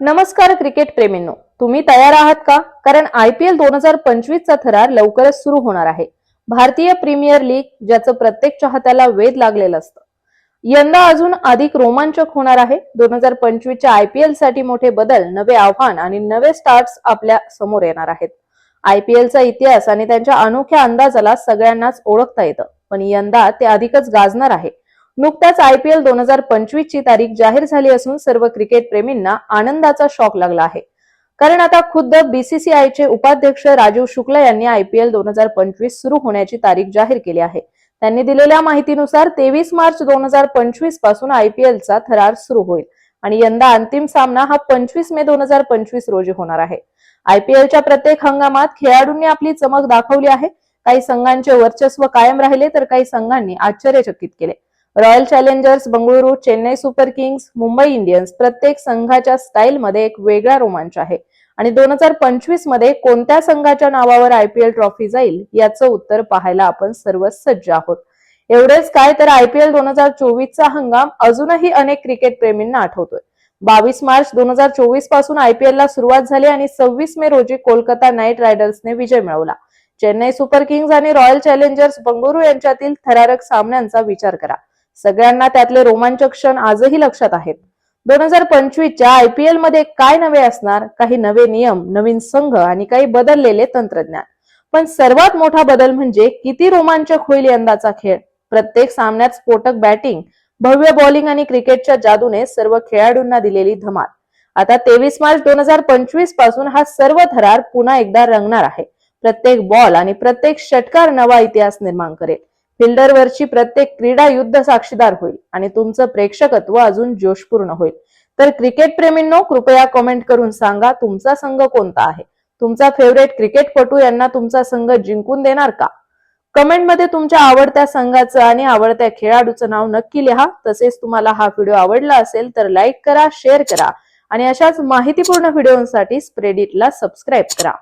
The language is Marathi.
नमस्कार क्रिकेट प्रेमींनो तुम्ही तयार आहात का? कारण आय पी एल दोन हजार पंचवीस चा थरार लवकरच सुरू होणार आहे. भारतीय प्रीमियर लीग ज्याचं प्रत्येक चाहत्याला वेध लागलेलं असतं. यंदा अजून अधिक रोमांचक होणार आहे. दोन हजार पंचवीसच्या आय पी एलसाठी मोठे बदल नवे आव्हान आणि नवे स्टार्ट्स आपल्यासमोर येणार आहेत. आय पी एलचा इतिहास आणि त्यांच्या अनोख्या अंदाजाला सगळ्यांनाच ओळखता येतं. पण यंदा ते अधिकच गाजणार आहे. नुकत्याच आयपीएल दोन हजार पंचवीस ची तारीख जाहीर झाली असून सर्व क्रिकेट प्रेमींना आनंदाचा शॉक लागला आहे. कारण आता खुद्द बीसीसीआयचे उपाध्यक्ष राजीव शुक्ला यांनी आयपीएल दोन हजार पंचवीस सुरू होण्याची तारीख जाहीर केली आहे. त्यांनी दिलेल्या माहितीनुसार तेवीस मार्च दोन हजार पंचवीसपासून आयपीएलचा थरार सुरू होईल आणि यंदा अंतिम सामना हा पंचवीस मे दोन हजार पंचवीस रोजी होणार आहे. आयपीएलच्या प्रत्येक हंगामात खेळाडूंनी आपली चमक दाखवली आहे. काही संघांचे वर्चस्व कायम राहिले तर काही संघांनी आश्चर्यचकित केले. Royal Challengers Bengaluru Chennai Super Kings Mumbai Indians प्रत्येक संघाच्या स्टाईलमध्ये एक वेगळा रोमांच आहे. आणि दोन हजार पंचवीसमध्ये कोणत्या संघाच्या नावावर आयपीएल ट्रॉफी जाईल याचं उत्तर पाहायला आपण सर्व सज्ज आहोत. एवढेच काय तर आयपीएल दोन हजार चोवीसचा हंगाम अजूनही अनेक क्रिकेट प्रेमींना आठवतोय. बावीस मार्च दोन हजार चोवीसपासून आयपीएल ला सुरुवात झाली आणि सव्वीस मे रोजी कोलकाता नाईट रायडर्सने विजय मिळवला. चेन्नई सुपर किंग्स आणि रॉयल चॅलेंजर्स बंगळुरू यांच्यातील थरारक सामन्यांचा विचार करा. सगळ्यांना त्यातले रोमांचक क्षण आजही लक्षात आहेत. दोन हजार पंचवीसच्या आयपीएलमध्ये काय नवे असणार काही नवे नियम नवीन संघ आणि काही बदललेले तंत्रज्ञान. पण सर्वात मोठा बदल म्हणजे किती रोमांचक होईल यंदाचा खेळ. प्रत्येक सामन्यात स्फोटक बॅटिंग भव्य बॉलिंग आणि क्रिकेटच्या जादूने सर्व खेळाडूंना दिलेली धमाल. आता तेवीस मार्च दोन हजार पंचवीसपासून हा सर्व थरार पुन्हा एकदा रंगणार आहे. प्रत्येक बॉल आणि प्रत्येक षटकार नवा इतिहास निर्माण करेल. फिल्डरवरची प्रत्येक क्रीडा युद्ध साक्षीदार होईल आणि तुमचं प्रेक्षकत्व अजून जोशपूर्ण होईल. तर क्रिकेट प्रेमींनो कृपया कमेंट करून सांगा तुमचा संघ कोणता आहे? तुमचा फेवरेट क्रिकेटपटू यांना तुमचा संघ जिंकून देणार का? कमेंटमध्ये तुमच्या आवडत्या संघाचं आणि आवडत्या खेळाडूचं नाव नक्की लिहा. तसेच तुम्हाला हा व्हिडिओ आवडला असेल तर लाईक करा शेअर करा आणि अशाच माहितीपूर्ण व्हिडिओसाठी स्प्रेडिटला सबस्क्राईब करा.